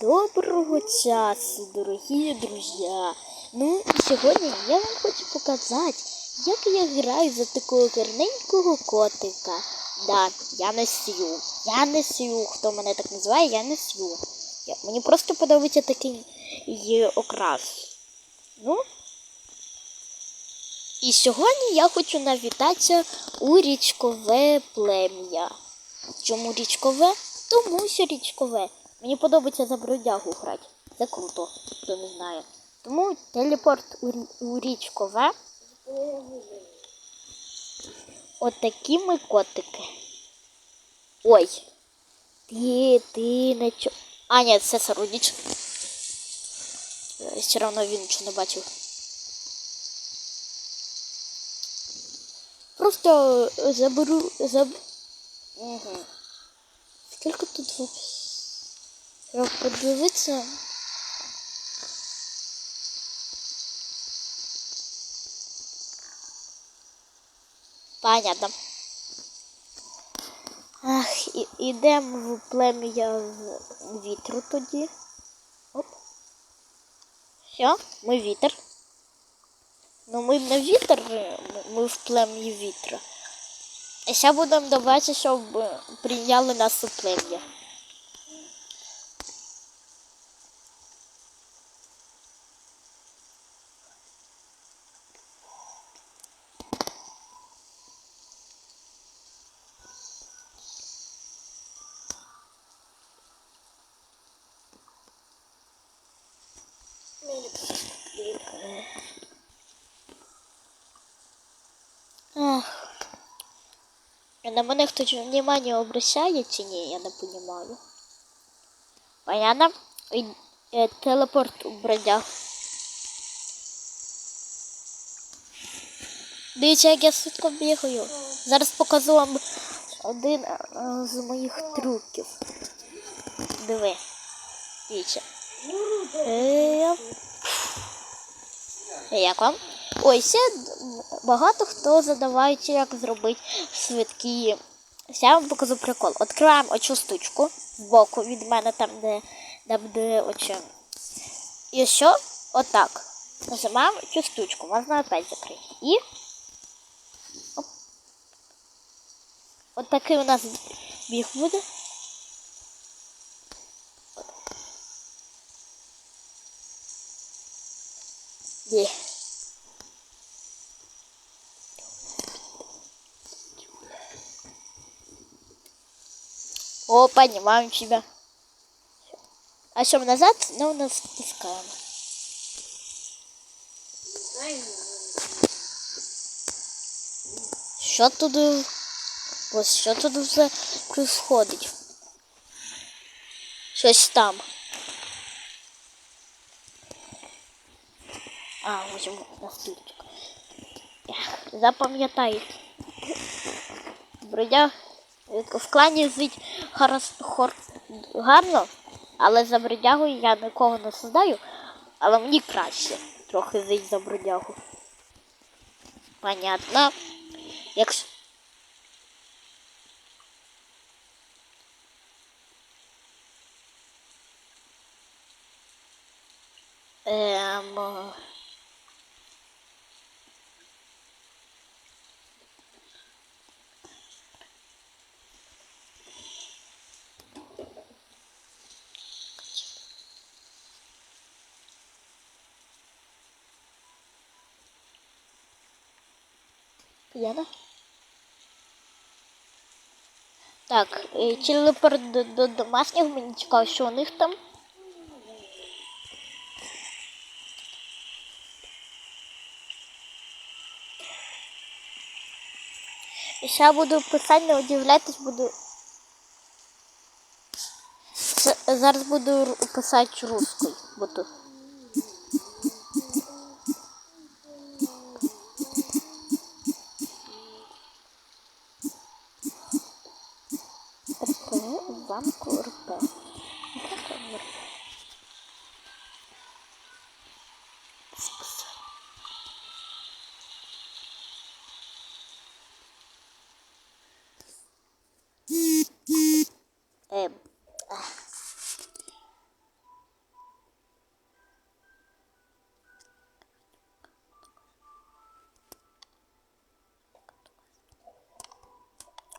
Доброго часу, дорогі друзі! Ну, і сьогодні я вам хочу показати, як я граю за такого гарненького котика. Да, я не сю. Я не сю. Хто мене так називає, я не. Я, мені просто подобається такий окрас. Ну. І сьогодні я хочу навітатися у річкове плем'я. Чому річкове? Тому що річкове. Мені подобається за бродягу грати. Це круто, хто не знає. Тому телепорт у, рі- у річкове. От такі ми котики. Ой. Ти, ти не чо. А, ні, це Сарудіч. Е, Все одно він нічого не бачив. Просто е, заберу. Заб... Угу. Скільки тут? Треба подивитися. Понятно. Ах, і, ідемо в плем'я вітру тоді. Оп. Все, ми вітер. Ну ми не вітер, ми в плем'ї вітра. А ще будемо добавити, щоб прийняли нас у плем'я. Ах. На мене хтось внимание обращає чи ні, я не розумію. Понятно? І, е, телепорт у бродяг. Дивіться, як я швидко бігаю. Зараз покажу вам один е, з моїх трюків. Диви. Дивіться. Е, Як вам? Ой, ще багато хто задавається, як зробити швидкі. Я вам покажу прикол. Відкриваємо оцю штучку збоку від мене, там, де, там, де очі. І що? Отак. Нажимаємо цю штучку, можна опять закрити. І. От такий у нас біг буде. Є. О, поднимаем тебя. А что, назад? Ну, нас спускаем. Що тут? Ось що тут вже происходить? Щось там. А, ось на стульчик. Ех, Запам'ятай. Бродяг в клані хор, гарно, але за бродягою я нікого не создаю, але мені краще трохи жить за бродягу. Понятно. Якщо... Ем... П'яна? Так, е, телепорт до, до домашніх, мені цікаво, що у них там. І ще буду писати, не удивляйтесь, буду. Зараз буду писати русскою, буду. РП,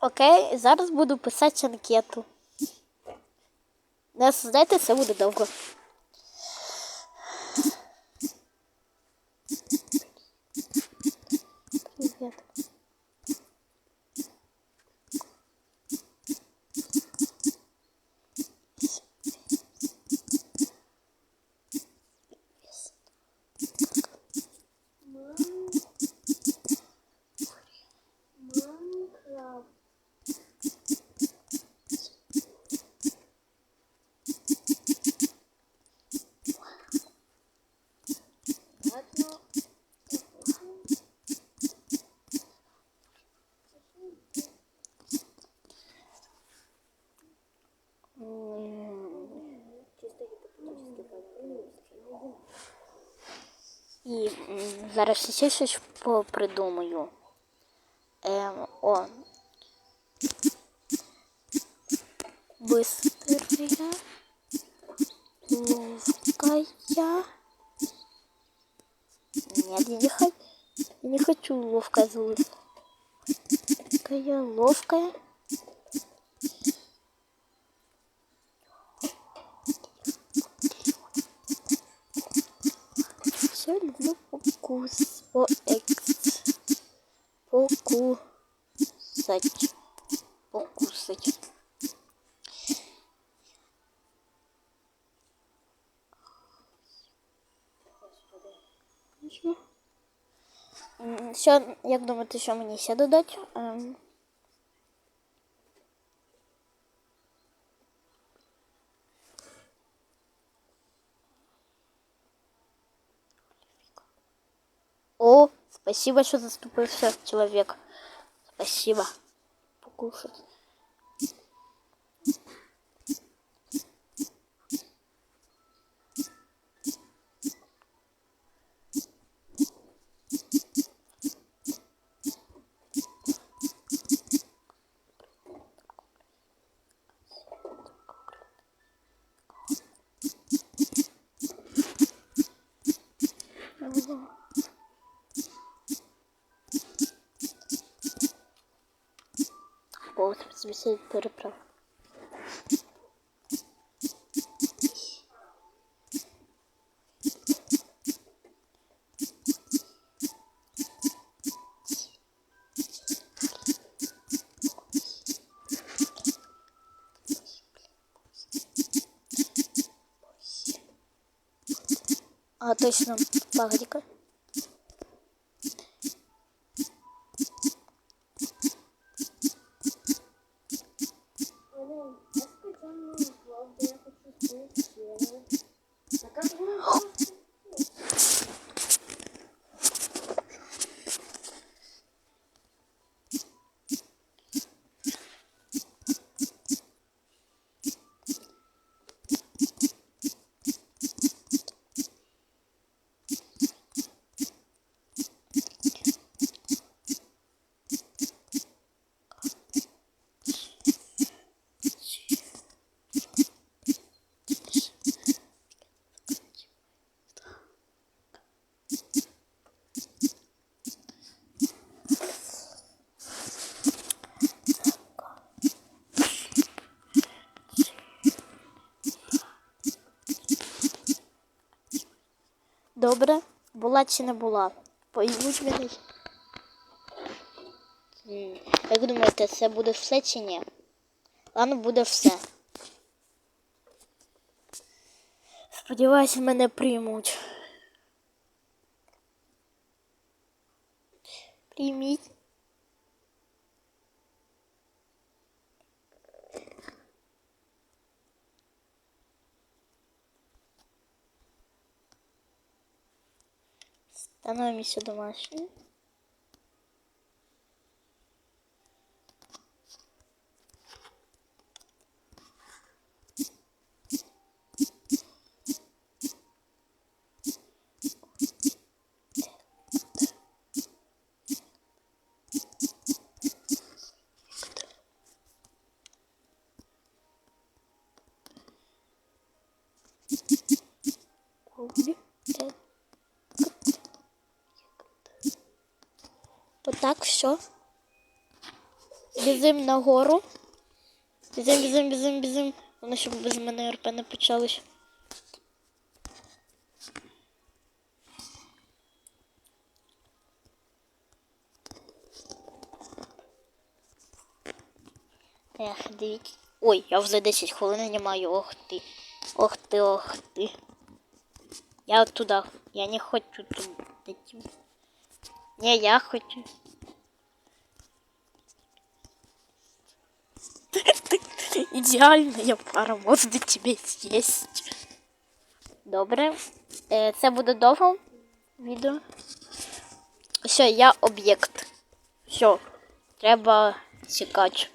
Окей, зараз буду писати анкету. Не знаєте, це буде довго. Привіт. Зараз ще щось попридумаю. Ем, о. Быстрая. Ловкая. Нет, я не, хочу, не хочу ловкая злых. Такая ловкая. Все люблю покус. По экс. Покусать. Покусать. Що? Як думаєте, що мені ще додати? Ем, О, спасибо, что заступился человек. Спасибо. Покушать. О, спасибо, переправ. А, точно, погоди-ка. 干什么？Добре, була чи не була? Поїдуть мене. Як думаєте, це буде все чи ні? Ладно, буде все. Сподіваюся, мене приймуть. Становимся домашним. Отак все. Біжим нагору. Бізим, бізим, бізим, бізим. Воно щоб без мене РП не почалось. Ех, дивіться. Ой, я вже 10 хвилин не маю. Ох ти. Ох ти, ох ти. Я туди. Я не хочу туди. Не, я хочу. Ідеальна пара можна тебе з'їсть. Добре. Е, Це буде довго відео. Все, я об'єкт. Все. Треба чекати.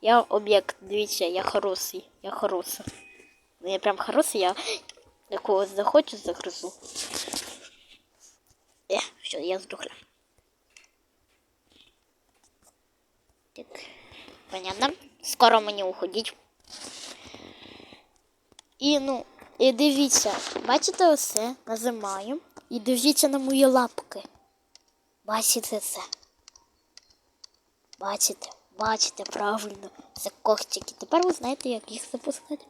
Я об'єкт, дивіться, я хороший. Я хороший. Ну я прям хороший, я якого захочу загрузу. Е, все, я здохла. Так, понятно. Скоро мені уходить. І ну, і дивіться, бачите оце, Назимаю. І дивіться на мої лапки. Бачите це? Бачите, бачите, правильно. Це когтики. Тепер ви знаєте, як їх запускати.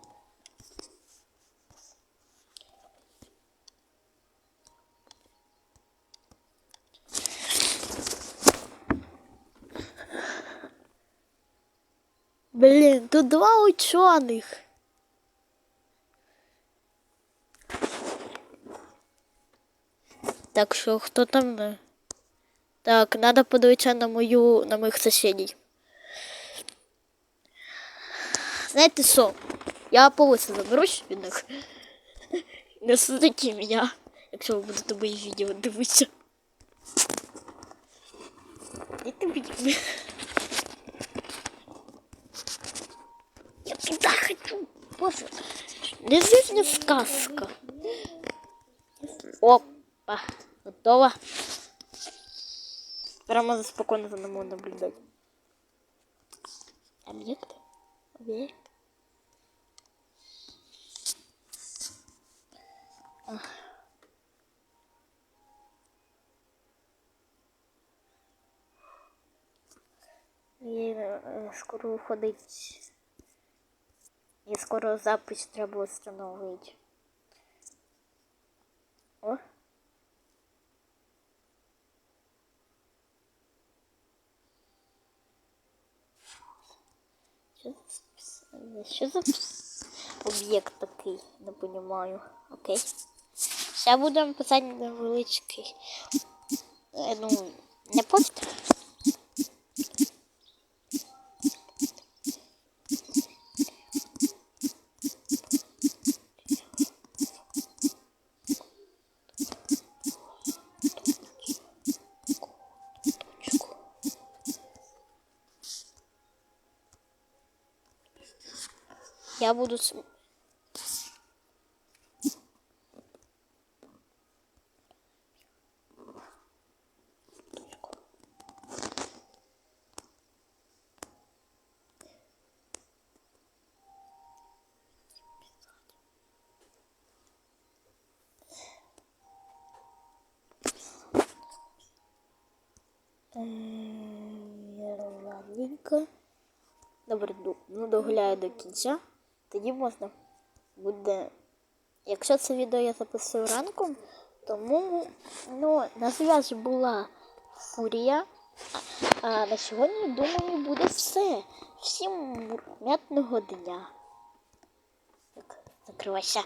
Блін, тут два учених. Так що хто там? Так, надо подивитися на мою, на моїх сусідів. Знаєте що? Я повиси заберусь від них. Не судите мене, якщо ви будете мої відео дивитися. Я тобі. Боже. Жизнь, а сказка. Опа. Готово. Прямо спокойно за нами наблюдать. Объект. Объект. І е, скоро виходить. І скоро запис треба встановити. О. Що за об'єкт такий? Не розумію. Окей. Ще будемо писати невеличкий. Е, Ну, не пост. Я буду. Ладненько. Добре, ну догуляю до кінця. Тоді можна буде. Якщо це відео я записую ранком, тому ну, на зв'язі була фурія. А на сьогодні, думаю, буде все. Всім мятного дня. Так, закривайся.